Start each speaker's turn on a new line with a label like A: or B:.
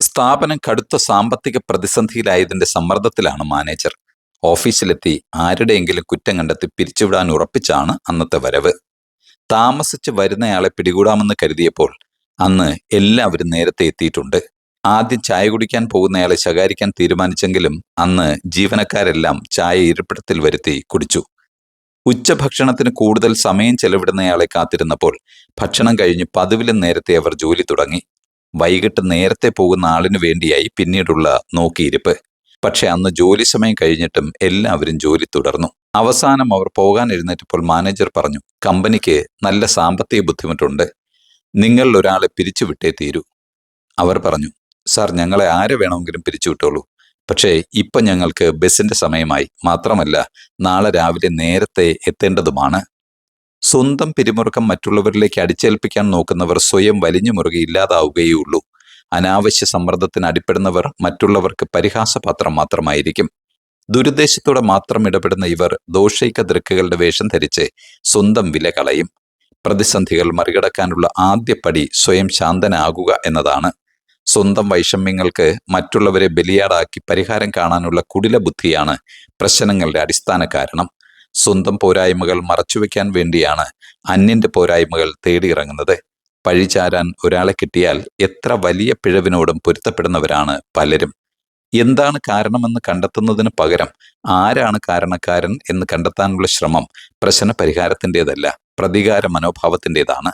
A: സ്ഥാപനം കടുത്ത സാമ്പത്തിക പ്രതിസന്ധിയിലായതിന്റെ സമ്മർദ്ദത്തിലാണ് മാനേജർ. ഓഫീസിലെത്തി ആരുടെയെങ്കിലും കുറ്റം കണ്ടെത്തി പിരിച്ചുവിടാൻ ഉറപ്പിച്ചാണ് അന്നത്തെ വരവ്. താമസിച്ച് വരുന്നയാളെ പിടികൂടാമെന്ന് കരുതിയപ്പോൾ അന്ന് എല്ലാവരും നേരത്തെ എത്തിയിട്ടുണ്ട്. ആദ്യം ചായ കുടിക്കാൻ പോകുന്നയാളെ ശകാരിക്കാൻ തീരുമാനിച്ചെങ്കിലും അന്ന് ജീവനക്കാരെല്ലാം ചായ ഇരിപ്പിടത്തിൽ വരുത്തി കുടിച്ചു. ഉച്ചഭക്ഷണത്തിന് കൂടുതൽ സമയം ചെലവിടുന്നയാളെ കാത്തിരുന്നപ്പോൾ ഭക്ഷണം കഴിഞ്ഞ് പതിവിലും നേരത്തെ അവർ ജോലി തുടങ്ങി. വൈകിട്ട് നേരത്തെ പോകുന്ന ആളിനു വേണ്ടിയായി പിന്നീടുള്ള നോക്കിയിരിപ്പ്. പക്ഷെ അന്ന് ജോലി സമയം കഴിഞ്ഞിട്ടും എല്ലാവരും ജോലി തുടർന്നു. അവസാനം അവർ പോകാൻ മാനേജർ പറഞ്ഞു കമ്പനിക്ക് നല്ല സാമ്പത്തിക ബുദ്ധിമുട്ടുണ്ട്. നിങ്ങളിൽ ഒരാളെ പിരിച്ചുവിട്ടേ തീരൂ. അവർ പറഞ്ഞു സാർ ഞങ്ങളെ ആരെ വേണമെങ്കിലും പിരിച്ചുവിട്ടോളൂ പക്ഷേ ഇപ്പം ഞങ്ങൾക്ക് ബസിന്റെ സമയമായി. മാത്രമല്ല നാളെ രാവിലെ നേരത്തെ എത്തേണ്ടതുമാണ്. സ്വന്തം പിരിമുറുക്കം മറ്റുള്ളവരിലേക്ക് അടിച്ചേൽപ്പിക്കാൻ നോക്കുന്നവർ സ്വയം വലിഞ്ഞു മുറുകെ ഇല്ലാതാവുകയുള്ളൂ അനാവശ്യ സമ്മർദ്ദത്തിന് അടിപ്പെടുന്നവർ മറ്റുള്ളവർക്ക് പരിഹാസപാത്രം മാത്രമായിരിക്കും. ദുരുദ്ദേശത്തോടെ മാത്രം ഇടപെടുന്ന ഇവർ ദോഷൈക ദൃക്കുകളുടെ വേഷം ധരിച്ച് സ്വന്തം വില കളയും. പ്രതിസന്ധികൾ മറികടക്കാനുള്ള ആദ്യ പടി സ്വയം ശാന്തനാകുക എന്നതാണ്. സ്വന്തം വൈഷമ്യങ്ങൾക്ക് മറ്റുള്ളവരെ ബലിയാടാക്കി പരിഹാരം കാണാനുള്ള കുടില ബുദ്ധിയാണ് പ്രശ്നങ്ങളുടെ അടിസ്ഥാന കാരണം. സ്വന്തം പോരായ്മകൾ മറച്ചുവെക്കാൻ വേണ്ടിയാണ് അന്യന്റെ പോരായ്മകൾ തേടിയിറങ്ങുന്നത്. പഴിചാരാൻ ഒരാളെ കിട്ടിയാൽ എത്ര വലിയ പിഴവിനോടും പൊരുത്തപ്പെടുന്നവരാണ് പലരും. എന്താണ് കാരണമെന്ന് കണ്ടെത്തുന്നതിന് പകരം ആരാണ് കാരണക്കാരൻ എന്ന് കണ്ടെത്താനുള്ള ശ്രമം പ്രശ്ന പരിഹാരത്തിന്റെതല്ല പ്രതികാര മനോഭാവത്തിന്റെതാണ്